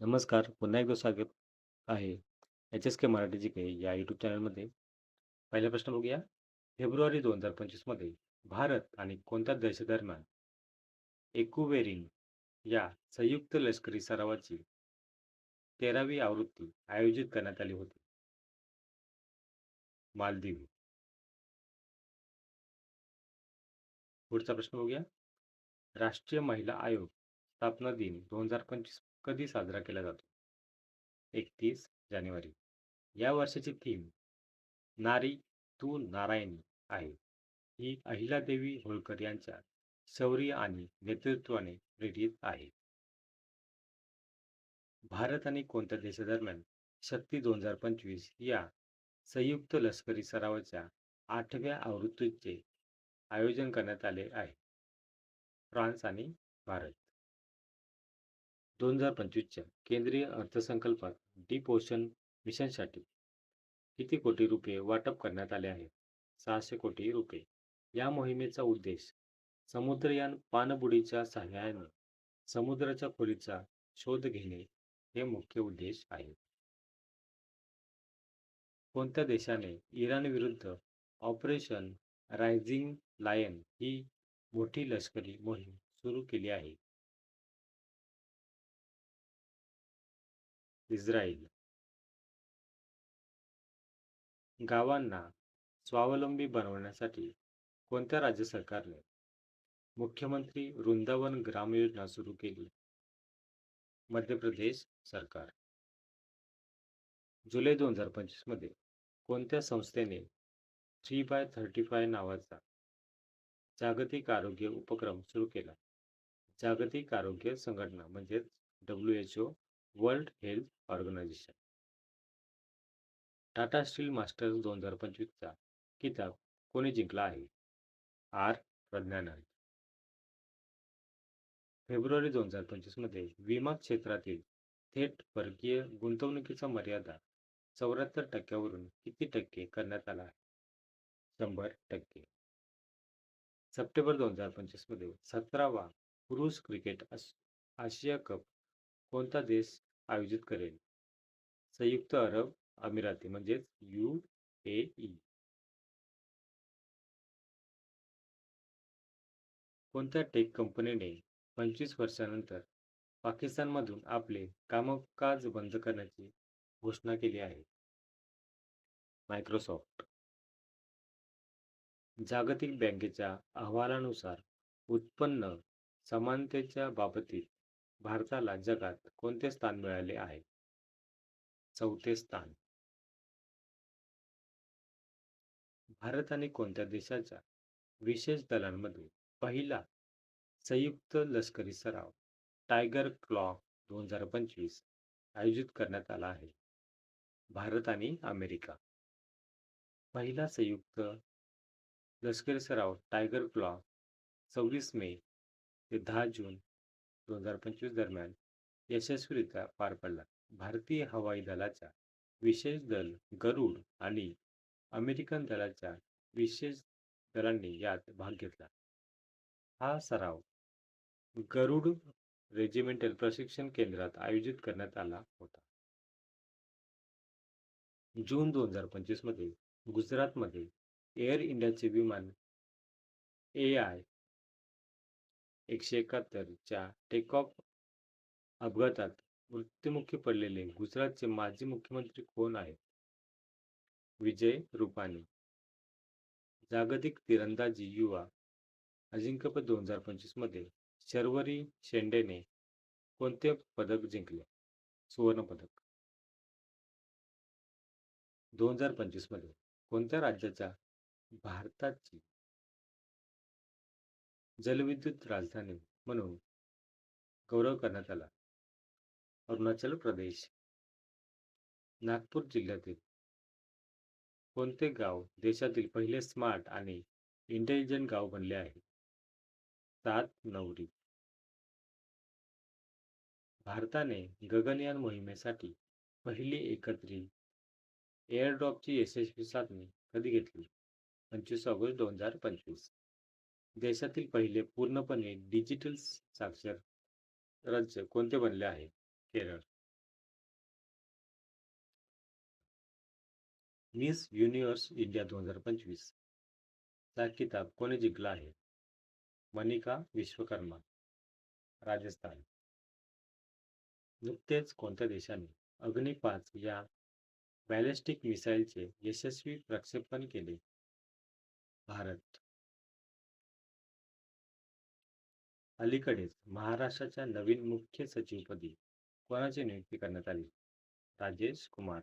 नमस्कार. पुन्हा एकदा स्वागत आहे H S K Marathi G K या यूट्यूब चॅनलमध्ये. पहिला प्रश्न बघूया. फेब्रुवारी 2025 मध्ये भारत आणि कोणत्या देशादरम्यान एकुवेरिन या संयुक्त लष्करी सरावाची 13वी आवृत्ती आयोजित करण्यात आली होती? मालदीव. पुढचा प्रश्न बघूया. राष्ट्रीय महिला आयोग स्थापना दिन 2025 कधी साजरा केला जातो? 31 जानेवारी. या वर्षाची थीम नारी तू नारायणी आहे. ही अहिलादेवी होळकर यांच्या शौर्य आणि नेतृत्वाने प्रेरित आहे. भारत आणि कोणत्या देशादरम्यान शक्ती 2025 या संयुक्त लष्करी सरावाच्या आठव्या आवृत्तीचे आयोजन करण्यात आले आहे? फ्रान्स आणि भारत. दोन हजार पंचवीसच्या केंद्रीय अर्थसंकल्पात डी पोषण मिशनसाठी किती कोटी रुपये वाटप करण्यात आले आहेत? सहाशे कोटी रुपये. या मोहिमेचा उद्देश समुद्रयान पाणबुडीच्या सहाय्याने समुद्राच्या खोलीचा शोध घेणे हे मुख्य उद्देश आहे. कोणत्या देशाने इराणविरुद्ध ऑपरेशन रायझिंग लायन ही मोठी लष्करी मोहीम सुरू केली आहे? इस्रायल. गावांना स्वावलंबी बनवण्यासाठी कोणत्या राज्य सरकारने मुख्यमंत्री वृंदावन ग्राम योजना सुरू केली? मध्य प्रदेश सरकार. जुलै 2025 मध्ये कोणत्या संस्थेने थ्री बाय थर्टी फाय नावाचा जागतिक आरोग्य उपक्रम सुरू केला? जागतिक आरोग्य संघटना म्हणजेच W H O world health organization. Tata steel masters दोन हजार पंचवीसचा किताब कोणी जिंकला आहे? आर. प्रज्ञानंद. फेब्रुवारी दोन हजार पंचवीसमध्ये विमा क्षेत्रातील थेट परकीय गुंतवणुकीचा मर्यादा चौऱ्याहत्तर टक्क्यावरून किती टक्के करण्यात आला आहे? शंभर टक्के. सप्टेंबर दोन हजार पंचवीसमध्ये सतरावा पुरुष क्रिकेट आशिया कप कोणता देश आयोजित करेल? संयुक्त अरब अमिराती म्हणजेच यू ए ई कोणत्या टेक कंपनीने पंचवीस वर्षांनंतर पाकिस्तानमधून आपले कामकाज बंद करण्याची घोषणा केली आहे? मायक्रोसॉफ्ट. जागतिक बँकेच्या अहवालानुसार उत्पन्न समानतेच्या बाबतीत भारताला जगात कोणते स्थान मिळाले आहे? चौथे स्थान. भारत आणि कोणत्या देशाच्या विशेष दलांमध्ये पहिला संयुक्त लष्करी सराव टायगर क्लॉ 2025 आयोजित करण्यात आला आहे? भारत आणि अमेरिका. पहिला संयुक्त लष्करी सराव टायगर क्लॉ सव्वीस मे ते दहा जून 2025 दरम्यान यशस्वीरित्या पार पडला. भारतीय हवाई दलाच्या विशेष दल गरुड आणि अमेरिकन दलाच्या विशेष दलांनी यात भाग घेतला. हा सराव गरुड रेजिमेंटल प्रशिक्षण केंद्रात आयोजित करण्यात आला होता. जून 2025 मध्ये गुजरातमध्ये एअर इंडियाचे विमान ए आय एकशे एकाहत्तरच्या टेक ऑफ अपघातात मृत्युमुखी पडलेले गुजरातचे माजी मुख्यमंत्री कोण आहेत? विजय रुपानी जागतिक तिरंदाजी युवा अजिंक्यपद 2025 मध्ये शर्वरी शेंडेने कोणते पदक जिंकले? सुवर्ण पदक. 2025 मध्ये कोणत्या राज्याचा भारताची जलविद्युत राजधानी म्हणून गौरव करण्यात आला? अरुणाचल प्रदेश. नागपूर जिल्ह्यातील कोणते गाव देशातील पहिले स्मार्ट आणि इंटेलिजंट गाव बनले आहे? सात नवरी. भारताने गगनयान मोहिमेसाठी पहिली एकत्रित एअरड्रॉपची यशस्वी चाचणी कधी घेतली? पंचवीस ऑगस्ट 2025. देशातील पहिले पूर्णपणे डिजिटल साक्षर राज्य कोणते बनले आहे? केरळ. मिस युनिवर्स इंडिया दोन हजार पंचवीस. चा किताब कोणी जिंकला आहे? मनिका विश्वकर्मा राजस्थान. नुकतेच कोणत्या देशाने अग्निपाच या बॅलिस्टिक मिसाईलचे यशस्वी प्रक्षेपण केले? भारत. अलीकडेच महाराष्ट्राच्या नवीन मुख्य सचिवपदी कोणाची नियुक्ती करण्यात आली? राजेश कुमार.